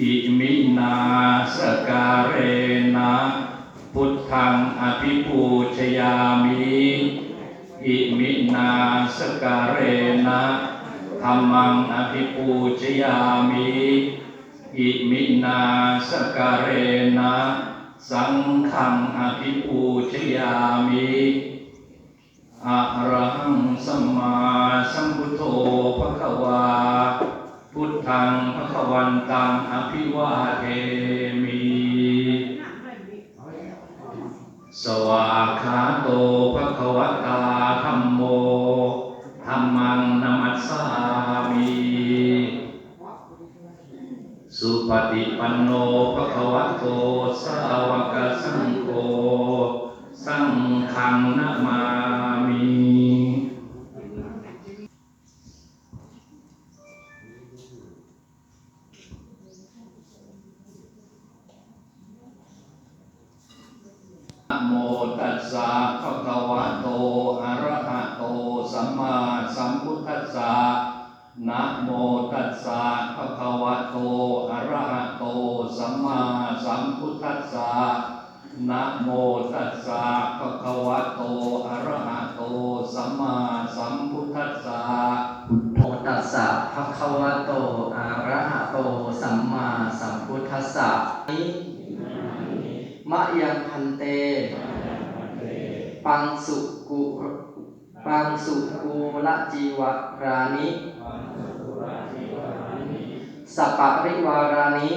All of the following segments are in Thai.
อิมินาสการเรนะพุทธังอภิปูชยามิอิมินาสการเรนะธรรมังอภิปูชยามิอิมินาสการเรนะสังฆังอภิปูชยามิ อะระหังสัมมาสัมพุทโธภะคะวา พุทธังภะคะวันตังอภิวาเทมิ สวากขาโตภะคะวตาธัมโมธัมมังนัมัสสามิ สุปฏิปันโนภะคะวะโตสาวกสัส โมตัสสะภะคะวะโตอะระหะโตสัมมาสัมพุทธัสสะนะโมตัสสะภะคะวะโตอะระหะโตสัมมาสัมพุทธัสสะนะโมตัสสะภะคะวะโตอะระหะโตสัมมาสัมพุทธัสสะโมตัสสะภะคะวะโตอะระหะโตสัมมาสัมพุทธัสสะนิมะยังพันเต ปังสุกุปังสุกูละจีวรานิสัปปะริวารานิ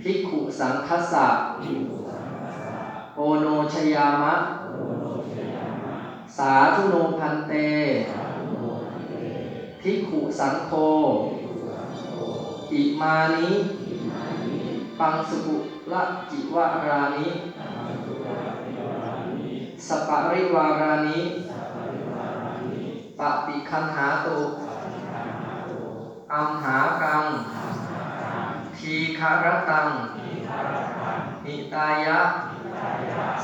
ภิกขุสังคัสสะโอโนชยามะ สาธุโนพันเต ภิกขุสังโฆอิมานิ ปังสุกุละจิวารานิสปะริวารานิปฏิคันหาตุอัมหากัง ทีคารตัง นิตายะ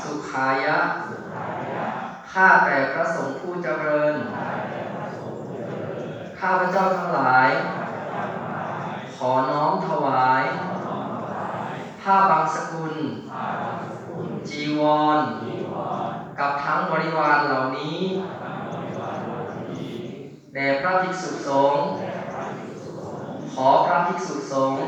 สุขายะ ข้าแต่พระสงฆ์ผู้เจริญ ข้าพเจ้าทั้งหลาย ขอน้อมถวาย ผ้าบางสกุล จีวร กับทั้งบริวารเหล่านี้แด่พระภิกษุสงฆ์ขอพระภิกษุสงฆ์